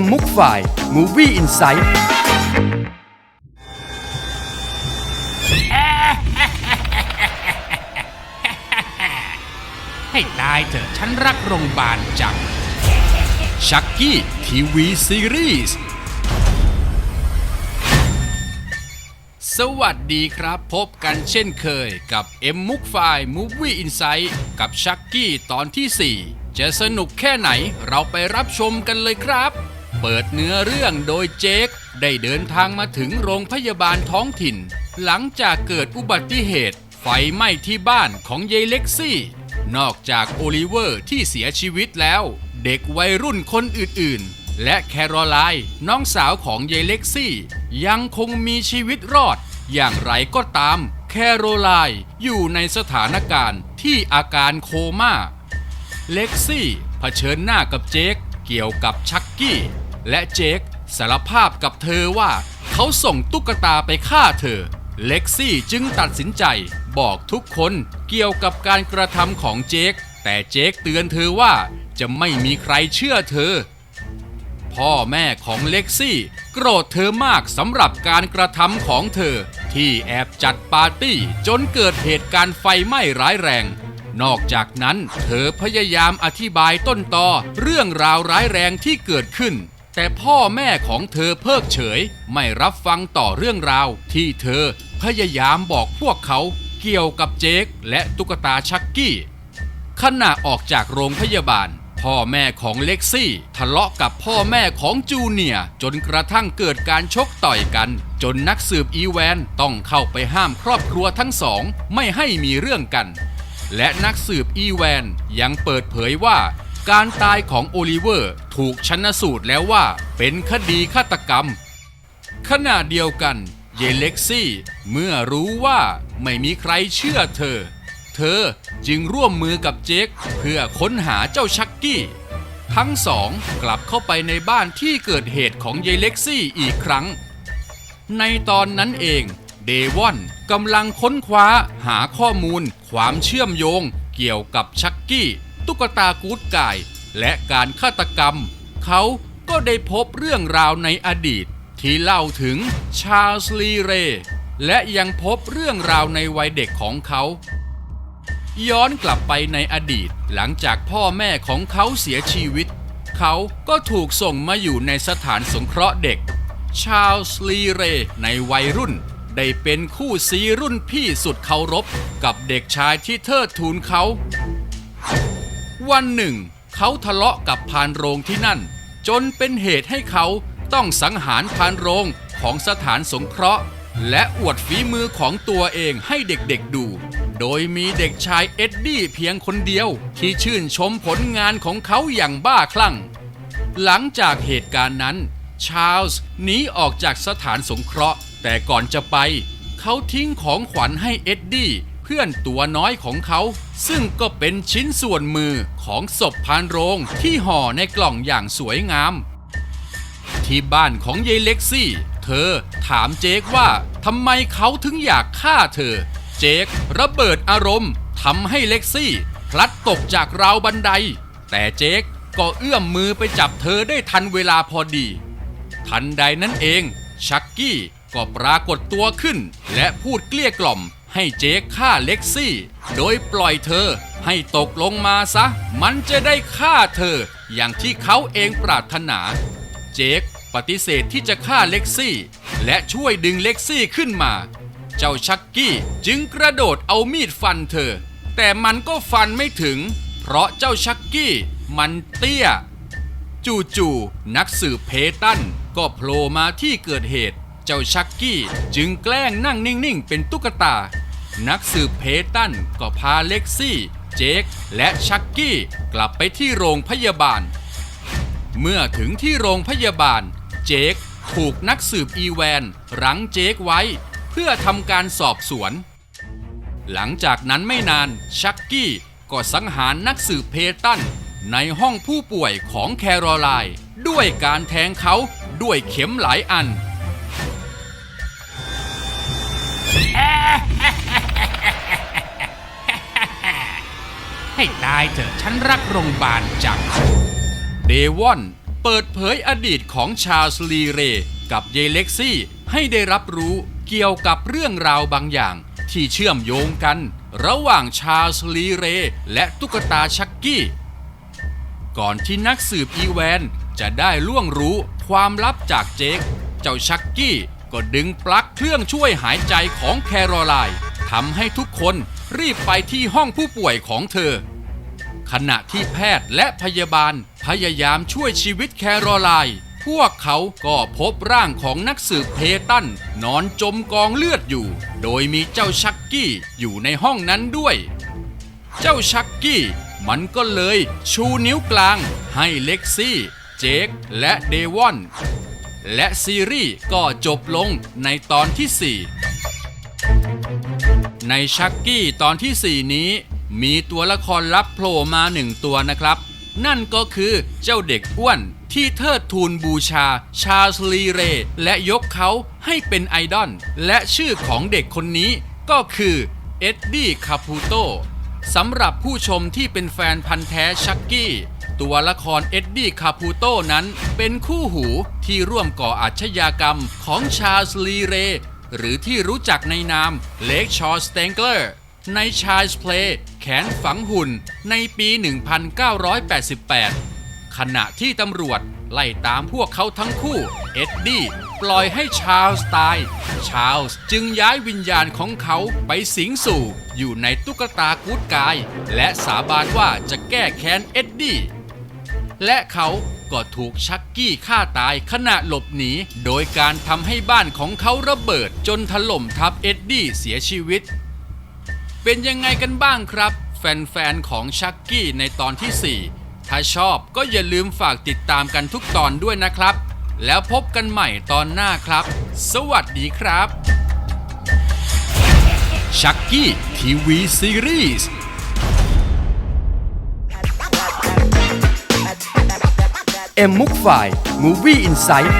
M มุกไฟ Movie Insight ให้ตายเถอะฉันรักโรงพยาบาลจัง ชักกี้ทีวีซีรีส์สวัสดีครับ พบกันเช่นเคยกับเอ็มมุกไฟ Movie Insight กับชักกี้ตอนที่ 4 จะสนุกแค่ไหนเราไปรับชมกันเลยครับ เปิดเนื้อเรื่องโดยเจค ได้เดินทางมาถึงโรงพยาบาลท้องถิ่น หลังจากเกิดอุบัติเหตุ ไฟไหม้ที่บ้านของยายเล็กซี่ นอกจากโอลิเวอร์ที่เสียชีวิตแล้ว เด็กวัยรุ่นคนอื่นๆ และแคโรไลน์น้องสาวของยายเล็กซี่ ยังคงมีชีวิตรอด อย่างไรก็ตาม แคโรไลน์อยู่ในสถานการณ์ที่อาการโคม่าเล็กซี่เผชิญหน้ากับเจคเกี่ยวกับชักกี้ และเจคสารภาพกับเธอว่า เขาส่งตุ๊กตาไปฆ่าเธอ เล็กซี่จึงตัดสินใจบอกทุกคนเกี่ยวกับการกระทำของเจค แต่เจคเตือนเธอว่าจะไม่มีใครเชื่อเธอ พ่อแม่ของเล็กซี่ โกรธเธอมากสำหรับการกระทำของเธอ ที่แอบจัดปาร์ตี้จนเกิดเหตุการณ์ไฟไหม้ร้ายแรง นอกจากนั้นเธอพยายามอธิบายต้นตอเรื่องราวร้ายแรงที่เกิดขึ้น แต่พ่อแม่ของเธอเพิกเฉย ไม่รับฟังต่อเรื่องราว ที่เธอพยายามบอกพวกเขาเกี่ยวกับเจคและตุ๊กตาชักกี้ ขณะออกจากโรงพยาบาล พ่อแม่ของเล็กซี่ ทะเลาะกับพ่อแม่ของจูเนียจนกระทั่งเกิดการชกต่อยกัน จนนักสืบอีแวนต้องเข้าไปห้ามครอบครัวทั้งสอง ไม่ให้มีเรื่องกัน และนักสืบอีแวนยังเปิดเผยว่า การตายของโอลิเวอร์ถูกชันสูตรแล้วว่าเป็นคดีฆาตกรรม ขณะเดียวกันเยเล็กซี่เมื่อรู้ว่าไม่มีใครเชื่อเธอ เธอจึงร่วมมือกับเจคเพื่อค้นหาเจ้าชักกี้ ทั้งสองกลับเข้าไปในบ้านที่เกิดเหตุของเยเล็กซี่อีกครั้ง ในตอนนั้นเองเดวอนกำลังค้นคว้าหาข้อมูลความเชื่อมโยงเกี่ยวกับชักกี้ ตุ๊กตากูดไกายและการฆาตกรรม เขาก็ได้พบเรื่องราวในอดีต ที่เล่าถึงชาร์ลส์ลีเร และยังพบเรื่องราวในวัยเด็กของเขา ย้อนกลับไปในอดีตหลังจากพ่อแม่ของเขาเสียชีวิต เขาก็ถูกส่งมาอยู่ในสถานสงเคราะห์เด็ก ชาร์ลส์ลีเรในวัยรุ่น ได้เป็นคู่ซีรุ่นพี่สุดเคารพกับเด็กชายที่เทิดทูนเขา วันหนึ่ง เขาทะเลาะกับพานโรงที่นั่น จนเป็นเหตุให้เขาต้องสังหารพานโรงของสถานสงเคราะห์ และอวดฝีมือของตัวเองให้เด็กๆดู โดยมีเด็กชายเอ็ดดี้เพียงคนเดียว ที่ชื่นชมผลงานของเขาอย่างบ้าคลั่ง หลังจากเหตุการณ์นั้น ชาร์ลส์หนีออกจากสถานสงเคราะห์ แต่ก่อนจะไป เขาทิ้งของขวัญให้เอ็ดดี้ เพื่อนตัวน้อยของเขา ซึ่งก็เป็นชิ้นส่วนมือของศพพานโรงที่ห่อในกล่องอย่างสวยงาม ที่บ้านของยายเล็กซี่ เธอถามเจคว่าทำไมเขาถึงอยากฆ่าเธอ เจคระเบิดอารมณ์ทำให้เล็กซี่ พลัดตกจากราวบันได แต่เจคก็เอื้อมมือไปจับเธอได้ทันเวลาพอดี ทันใดนั้นเองชักกี้ก็ปรากฏตัวขึ้น และพูดเกลี้ยกล่อม ให้เจคฆ่าเล็กซี่ โดยปล่อยเธอให้ตกลงมาซะ มันจะได้ฆ่าเธอ อย่างที่เขาเองปรารถนา เจคปฏิเสธที่จะฆ่าเล็กซี่ และช่วยดึงเล็กซี่ขึ้นมา เจ้าชักกี้จึงกระโดดเอามีดฟันเธอ แต่มันก็ฟันไม่ถึง เพราะเจ้าชักกี้มันเตี้ย จู่ๆนักสืบเพตันก็โผล่มาที่เกิดเหตุ เจ้าชักกี้จึงแกล้งนั่งนิ่งๆ เป็นตุ๊กตา นักสืบเพตันก็พาเล็กซี่ เจคและชักกี้กลับไปที่โรงพยาบาล เมื่อถึงที่โรงพยาบาล เจคถูกนักสืบอีแวนรั้งเจคไว้ เพื่อทำการสอบสวน หลังจากนั้นไม่นานชักกี้ก็สังหารนักสืบเพตันในห้องผู้ป่วยของแคโรไลน์ด้วยการแทงเขาด้วยเข็มหลายอัน ให้ตายเถอะฉันรักโรงพยาบาลจัง เดวอนเปิดเผยอดีตของชาลส์ลีเร กับเยเล็กซี่ให้ได้รับรู้เกี่ยวกับเรื่องราวบางอย่าง ที่เชื่อมโยงกัน ระหว่างชาลส์ลีเร และตุ๊กตาชักกี้ ก่อนที่นักสืบอีแวนจะได้ล่วงรู้ความลับจากเจค เจ้าชักกี้ก็ดึงปลั๊กเครื่องช่วยหายใจของแคโรไลน์ทำให้ทุกคนรีบไปที่ห้องผู้ป่วยของเธอ ขณะที่แพทย์และพยาบาล พยายามช่วยชีวิตแคโรไลน์พวกเขาก็พบร่างของนักสืบเพตัน นอนจมกองเลือดอยู่ โดยมีเจ้าชักกี้อยู่ในห้องนั้นด้วย เจ้าชักกี้มันก็เลยชูนิ้วกลางให้เล็กซี่ เจคและเดวอน และซีรีส์ก็จบลงในตอนที่ 4 ในชักกี้ตอนที่ 4 นี้ มีตัวละครลับโผล่มาหนึ่งตัวนะครับ นั่นก็คือเจ้าเด็กอ้วนที่เทิดทูนบูชาชาสลีเร และยกเขาให้เป็นไอดอลและชื่อของเด็กคนนี้ก็คือเอ็ดดี้คาพูโตสำหรับผู้ชมที่เป็นแฟนพันธ์แท้ชักกี้ ตัวละครเอ็ดดี้คาพูโตนั้นเป็นคู่หูที่ร่วมก่ออาชญากรรมของชาสลีเร หรือที่รู้จักในนามเล็กชอร์สเตงเกอร์ ในชา l ส์เพลย์แขนฝังหุ่นในปี 1988 ขณะที่ตำรวจไล่ตามพวกเขาทั้งคู่ เอ็ดดี้ปล่อยให้ชาลส์ตาย ชาลส์จึงย้ายวิญญาณของเขาไปสิงสู่ อยู่ในตุ๊กตากูดกาย และสาบานว่าจะแก้แค้นเอ็ดดี้ และเขาก็ถูกชักกี้ฆ่าตายขณะหลบหนี โดยการทำให้บ้านของเขาระเบิดจนถล่มทับเอ็ดดี้เสียชีวิต เป็นยังไงกันบ้างครับ แฟนๆ ของชักกี้ในตอนที่ 4 ถ้าชอบก็อย่าลืมฝากติดตามกันทุกตอนด้วยนะครับ แล้วพบกันใหม่ตอนหน้าครับ สวัสดีครับชักกี้ทีวีซีรีส์เอ็มมุกไฟ Movie Insight